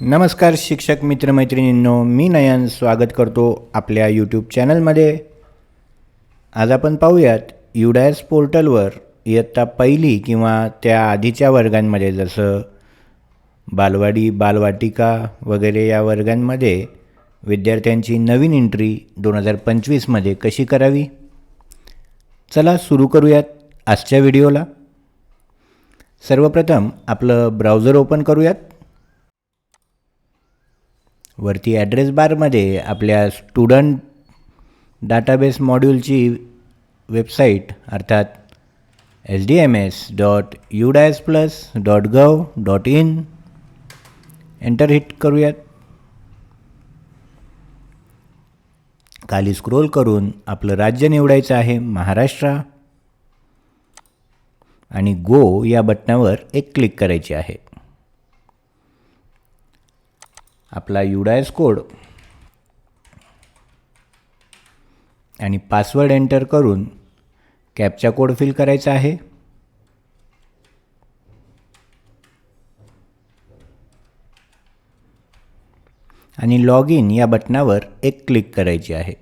नमस्कार शिक्षक मित्रमैत्रिणींनो मी नयन स्वागत करतो आपल्या यूट्यूब चॅनलमध्ये आज आपण पाहूयात युडॅस पोर्टलवर इयत्ता पहिली किंवा त्या आधीच्या वर्गांमध्ये जसं बालवाडी बालवाटिका वगैरे या वर्गांमध्ये विद्यार्थ्यांची नवीन एंट्री दोन हजार पंचवीसमध्ये कशी करावी? चला सुरू करूयात आजच्या व्हिडिओला. सर्वप्रथम आपलं ब्राउझर ओपन करूयात. वरती ॲड्रेस बारमध्ये आपल्या स्टुडंट डाटाबेस मॉड्यूलची वेबसाईट अर्थात S D M S dot UDISE plus dot gov dot in enter hit करूयात. खाली स्क्रोल करून आपलं राज्य निवडायचं आहे महाराष्ट्र. आणि गो या बटनावर एक क्लिक करायची आहे. आपला युडायस कोड आणि पासवर्ड एंटर करून कॅपचा कोड फिल करायचा आहे. आणि लॉग इन या बटनावर एक क्लिक करायची आहे.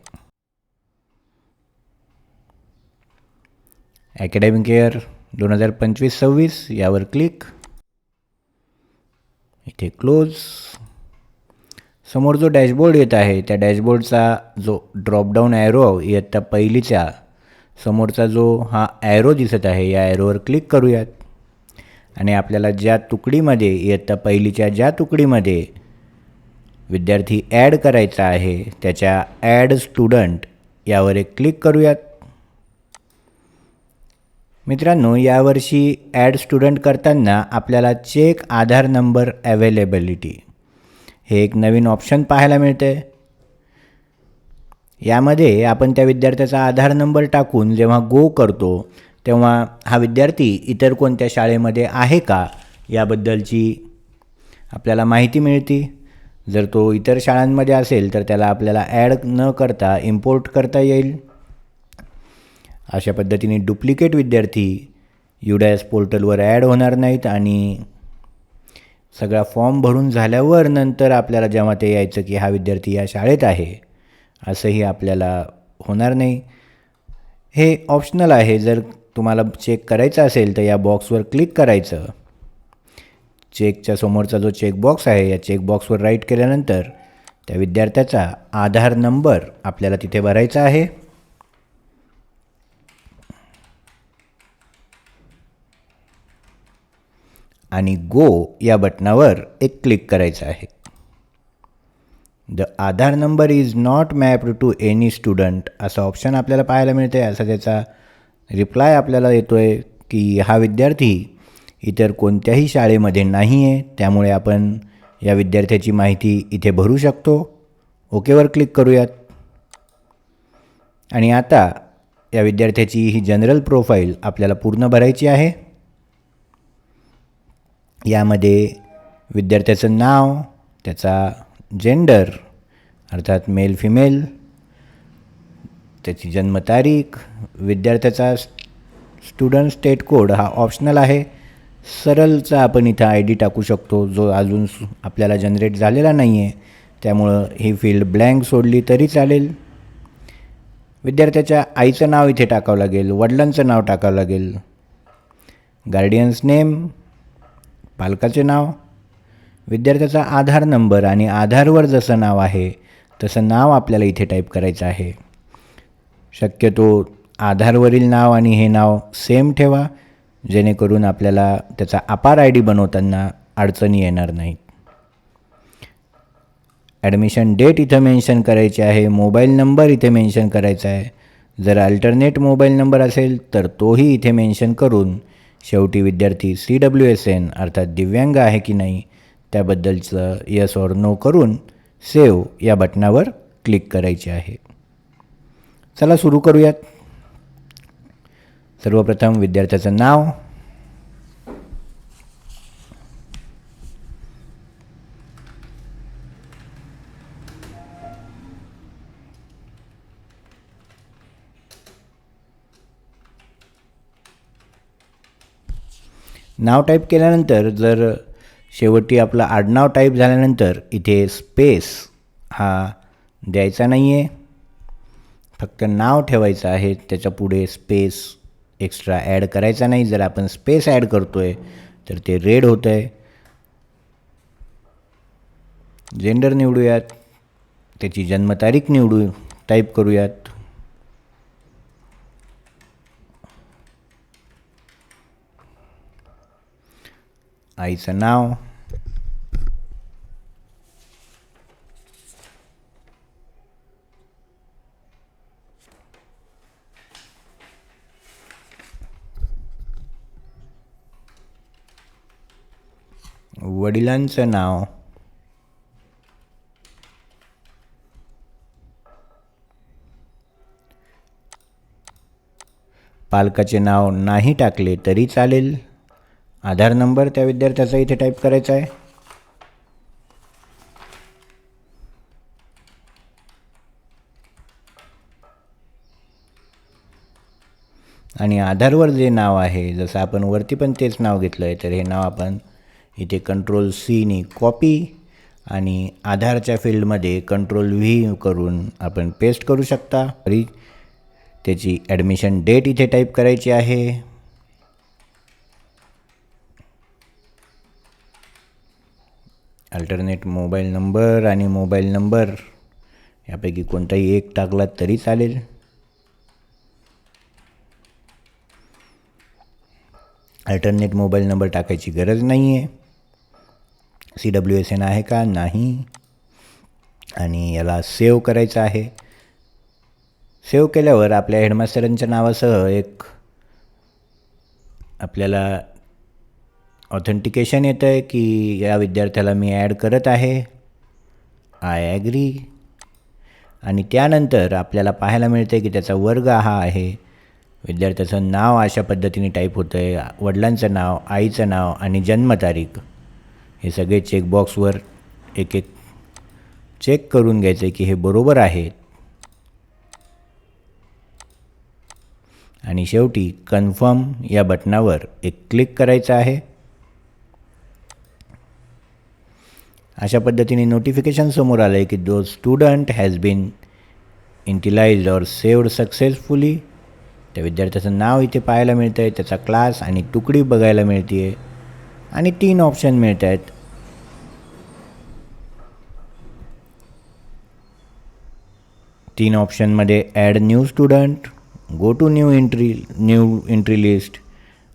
ॲकॅडमिक इयर दोन हजार पंचवीस सव्वीस यावर क्लिक. इथे क्लोज समोर जो डॅशबोर्ड येत आहे त्या डॅशबोर्डचा जो ड्रॉपडाऊन ॲरो इयत्ता पहिलीच्या समोरचा जो हा ॲरो दिसत आहे या ॲरोवर क्लिक करूयात. आणि आपल्याला ज्या तुकडीमध्ये इयत्ता पहिलीच्या ज्या तुकडीमध्ये विद्यार्थी ॲड करायचा आहे त्याच्या ॲड स्टुडंट यावर एक क्लिक करूयात. मित्रांनो यावर्षी ॲड स्टुडंट करताना आपल्याला चेक आधार नंबर अवेलेबिलिटी हे एक नवीन ऑप्शन पाहायला मिळते यामध्ये आपण त्या विद्यार्थ्याचा आधार नंबर टाकून जेव्हा गो करतो तेव्हा हा विद्यार्थी इतर कोणत्या शाळेमध्ये आहे का याबद्दलची आपल्याला माहिती मिळते. जर तो इतर शाळांमध्ये असेल तर त्याला आपल्याला ॲड न करता इम्पोर्ट करता येईल. अशा पद्धतीने डुप्लिकेट विद्यार्थी युडॅस पोर्टलवर ॲड होणार नाहीत आणि सगळा फॉर्म भरून झाल्यावर नंतर आपल्याला जेव्हा ते यायचं की हा विद्यार्थी या शाळेत आहे असंही आपल्याला होणार नाही. हे ऑप्शनल आहे. जर तुम्हाला चेक करायचं असेल तर या बॉक्सवर क्लिक करायचं. चेकच्या समोरचा जो चेकबॉक्स आहे या चेकबॉक्सवर राईट केल्यानंतर त्या विद्यार्थ्याचा आधार नंबर आपल्याला तिथे भरायचा आहे. आणि गो या बटनावर एक क्लिक करायचं आहे. The Aadhaar number is not mapped to any student असं ऑप्शन आपल्याला पाहायला मिळते असा त्याचा रिप्लाय आपल्याला येतो आहे की हा विद्यार्थी इतर कोणत्याही शाळेमध्ये नाही आहे त्यामुळे आपण या विद्यार्थ्याची माहिती इथे भरू शकतो. ओकेवर क्लिक करूयात. आणि आता या विद्यार्थ्याची ही जनरल प्रोफाईल आपल्याला पूर्ण भरायची आहे. यामध्ये विद्यार्थ्याचं नाव त्याचा जेंडर अर्थात मेल फिमेल त्याची जन्मतारीख विद्यार्थ्याचा स्टुडंट स्टेट कोड हा ऑप्शनल आहे. सरलचा आपण इथं आय डी टाकू शकतो जो अजून आपल्याला जनरेट झालेला नाही आहे त्यामुळं ही फील्ड ब्लँक सोडली तरी चालेल. विद्यार्थ्याच्या आईचं नाव इथे टाकावं लागेल वडिलांचं नाव टाकावं लागेल. गार्डियन्स नेम पालकाचे नाव? विद्यार्थ्याचा आधार नंबर आणि आधारवर जसं नाव आहे तसं नाव आपल्याला इथे टाईप करायचं आहे. शक्यतो आधारवरील नाव आणि हे नाव सेम ठेवा जेणेकरून आपल्याला त्याचा अपार आय डी बनवताना अडचणी येणार नाहीत. ॲडमिशन डेट इथं मेन्शन करायची आहे मोबाईल नंबर इथे मेन्शन करायचा आहे. जर अल्टरनेट मोबाईल नंबर असेल तर तोही इथे मेन्शन करून शेवटी विद्यार्थी सी डब्ल्यू एस एन अर्थात दिव्यांग आहे की नाही त्याबद्दलचं यस ऑर नो करून सेव या बटनावर क्लिक करायचे आहे. चला सुरू करूयात. सर्वप्रथम विद्यार्थ्याचं नाव नाव टाईप केल्यानंतर जर शेवटी आपलं आडनाव टाईप झाल्यानंतर इथे स्पेस हा द्यायचा नाही आहे फक्त नाव ठेवायचं आहे त्याच्या पुढे स्पेस एक्स्ट्रा ॲड करायचा नाही. जर आपण स्पेस ॲड करतो आहे तर ते रेड होतं आहे जेंडर निवडूयात त्याची जन्मतारीख निवडू टाईप करूयात. आईचं नाव वडिलांचं नाव पालकाचे नाव नाही टाकले तरी चालेल. आधार नंबर त्या विद्यार्थ्याचा इथे टाईप करायचा आहे. आणि आधारवर जे नाव आहे जसं आपण वरती पण तेच नाव घेतलं आहे तर हे नाव आपण इथे कंट्रोल सीनी कॉपी आणि आधारच्या फील्डमध्ये कंट्रोल व्ही करून आपण पेस्ट करू शकता. तरी त्याची ॲडमिशन डेट इथे टाईप करायची आहे. अल्टरनेट मोबाईल नंबर आणि मोबाईल नंबर यापैकी कोणताही एक टाकला तरी चालेल. अल्टरनेट मोबाईल नंबर टाकायची गरज नाही आहे सी डब्ल्यू एस एन आहे का? नाही. आणि याला सेव्ह करायचं आहे. सेव्ह केल्यावर आपल्या हेडमास्टरांच्या नावासह एक आपल्याला ऑथेंटिकेशन येतं आहे की या विद्यार्थ्याला मी ॲड करत आहे. आय ॲग्री आणि त्यानंतर आपल्याला पाहायला मिळते की त्याचा वर्ग हा आहे. विद्यार्थ्याचं नाव अशा पद्धतीने टाईप होतं आहे वडिलांचं नाव आईचं नाव आणि जन्मतारीख. हे सगळे चेकबॉक्सवर एक एक चेक करून घ्यायचं आहे की हे बरोबर आहे. आणि शेवटी कन्फर्म या बटनावर एक क्लिक करायचं आहे. अशा पद्धतीने नोटिफिकेशन समोर आलं आहे की the student has been initialized or saved successfully त्या विद्यार्थ्याचं नाव इथे पाहायला मिळतं आहे त्याचा क्लास आणि तुकडी बघायला मिळते आहे आणि तीन ऑप्शन मिळत आहेत तीन ऑप्शनमध्ये add new student go to new entry new entry list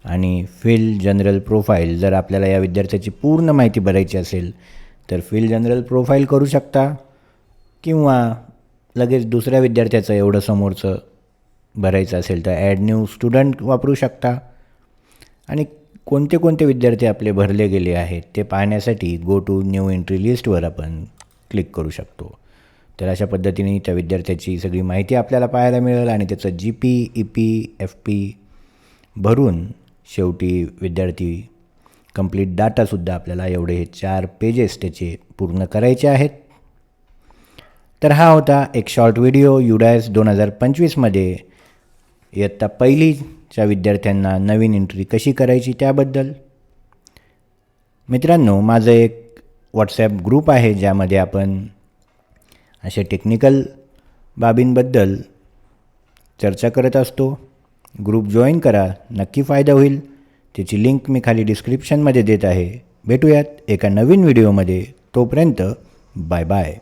आणि फिल जनरल प्रोफाईल जर आपल्याला या विद्यार्थ्याची पूर्ण माहिती भरायची असेल तर फील्ड जनरल प्रोफाईल करू शकता. किंवा लगेच दुसऱ्या विद्यार्थ्याचं एवढं समोरचं भरायचं असेल तर ॲड न्यू स्टुडंट वापरू शकता. आणि कोणते कोणते विद्यार्थी आपले भरले गेले आहेत ते पाहण्यासाठी गो टू न्यू एंट्री लिस्टवर आपण क्लिक करू शकतो. तर अशा पद्धतीने त्या विद्यार्थ्याची सगळी माहिती आपल्याला पाहायला मिळेल आणि त्याचं G P E P F P भरून शेवटी विद्यार्थी कंप्लीट डाटासुद्धा आपल्याला एवढे हे चार पेजेस त्याचे पूर्ण करायचे आहेत. तर हा होता एक शॉर्ट व्हिडिओ युडायस दोन हजार पंचवीसमध्ये इयत्ता पहिलीच्या विद्यार्थ्यांना नवीन एंट्री कशी करायची त्याबद्दल. मित्रांनो माझं एक व्हॉट्सॲप ग्रुप आहे ज्यामध्ये आपण अशा टेक्निकल बाबींबद्दल चर्चा करत असतो. ग्रुप जॉईन करा नक्की फायदा होईल. त्याची लिंक मी खाली डिस्क्रिप्शनमध्ये देत आहे. भेटूयात एका नवीन व्हिडिओमध्ये तोपर्यंत बाय बाय